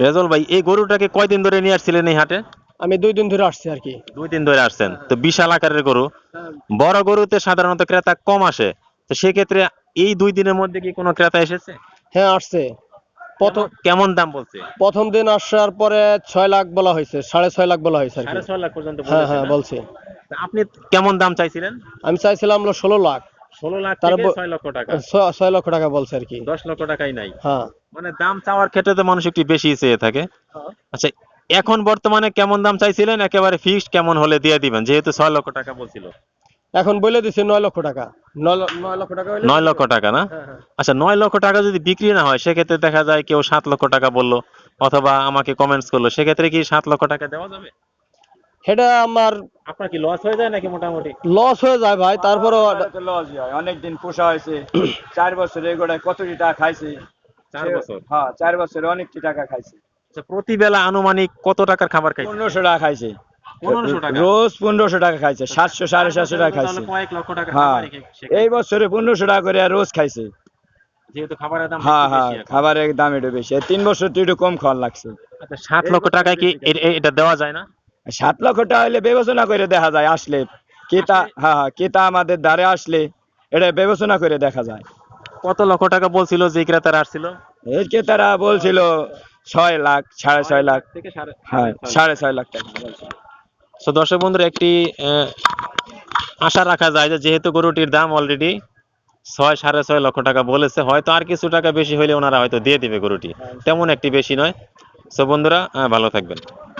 রেজল ভাই এই গরুটাকে কয়দিন ধরে নিয়ে আসছিলেন এই হাটে? আমি দুই দিন ধরে আসছি আর কি। দুই দিন ধরে আসছেন। তো বিশাল আকারের গরু। বড় গরুতে সাধারণত ক্রেতা কম আসে। তো সেক্ষেত্রে এই দুই দিনের মধ্যে কি কোনো ক্রেতা এসেছে? হ্যাঁ আসছে। প্রথম কেমন- দাম বলছে? প্রথম দিন আসার পরে ছয় লাখ বলা হয়েছে সাড়ে ছয় লাখ বলা হয়েছে আর কি। লাখ পর্যন্ত হ্যাঁ বলেছে হ্যাঁ? বলছি। আপনি কেমন দাম চাইছিলেন? আমি চাইছিলাম হলো ষোলো লাখ। ষোলো লাখ তার থেকে ছয় লক্ষ টাকা। ছয় লক্ষ টাকা বলছে আর কি। দশ লক্ষ টাকাই নাই। হ্যাঁ। মানে দাম চাওয়ার ক্ষেত্রে তো মানুষ একটু বেশি চেয়ে থাকে। আচ্ছা এখন বর্তমানে কেমন দাম চাইছিলেন? একেবারে ফিক্সড কেমন হলে দিয়ে দিবেন? যেহেতু ছয় লক্ষ টাকা বলছিল। এখন বলে দিছে নয় লক্ষ টাকা। নয় লক্ষ টাকা নয় লক্ষ টাকা না? হ্যাঁ, হ্যাঁ। আচ্ছা নয় লক্ষ টাকা যদি বিক্রি না হয় সেক্ষেত্রে দেখা যায় কেউ সাত লক্ষ টাকা বলল অথবা আমাকে কমেন্টস করল সেক্ষেত্রে কি সাত লক্ষ টাকা দেওয়া যাবে? সেটা আমার আপনার কি লস হয়ে যায় নাকি মোটামুটি? লস হয়ে যায় ভাই তারপরও লস হয় অনেকদিন পোষা হয়েছে। চার বছর কতটি টাকা খাইছে? চার বছর? হ্যাঁ চার বছরে অনেকটি টাকা খাইছে। আচ্ছা প্রতি বেলা আনুমানিক কত টাকার খাবার খাই পনেরোশো টাকা খাইছে। রোজ পনেরোশো টাকা খাইছে সাতশো সাড়ে সাতশো টাকা খাইছে। কয়েক লক্ষ টাকা হ্যাঁ। এই বছরে পনেরোশো টাকা করে আর রোজ খাইছে। যেহেতু খাবারের দাম হ্যাঁ একটু হ্যাঁ বেশি খাবারের দাম একটু বেশি। তিন বছর তো একটু কম খাওয়ার লাগছে। আচ্ছা সাত লক্ষ টাকায় কি এটা দেওয়া যায় না? সাত লক্ষ টাকা হলে বিবেচনা করে দেখা যায় আসলে কেতা হ্যাঁ হ্যাঁ কেতা আমাদের দ্বারে আসলে এটা বিবেচনা করে দেখা যায়। কত লক্ষ টাকা বলছিল যে ক্রেতারা আসছিল? এই কেতারা বলছিল ছয় লাখ সাড়ে ছয় লাখ। হ্যাঁ সাড়ে ছয় লাখ টাকা তো দর্শক বন্ধুরা একটি আহ, আশা রাখা যায় যে যেহেতু গরুটির দাম অলরেডি ছয় সাড়ে ছয় লক্ষ টাকা বলেছে হয়তো আর কিছু টাকা বেশি হলে ওনারা হয়তো দিয়ে দিবে গরুটি। তেমন একটি বেশি নয়। সো বন্ধুরা ভালো থাকবেন।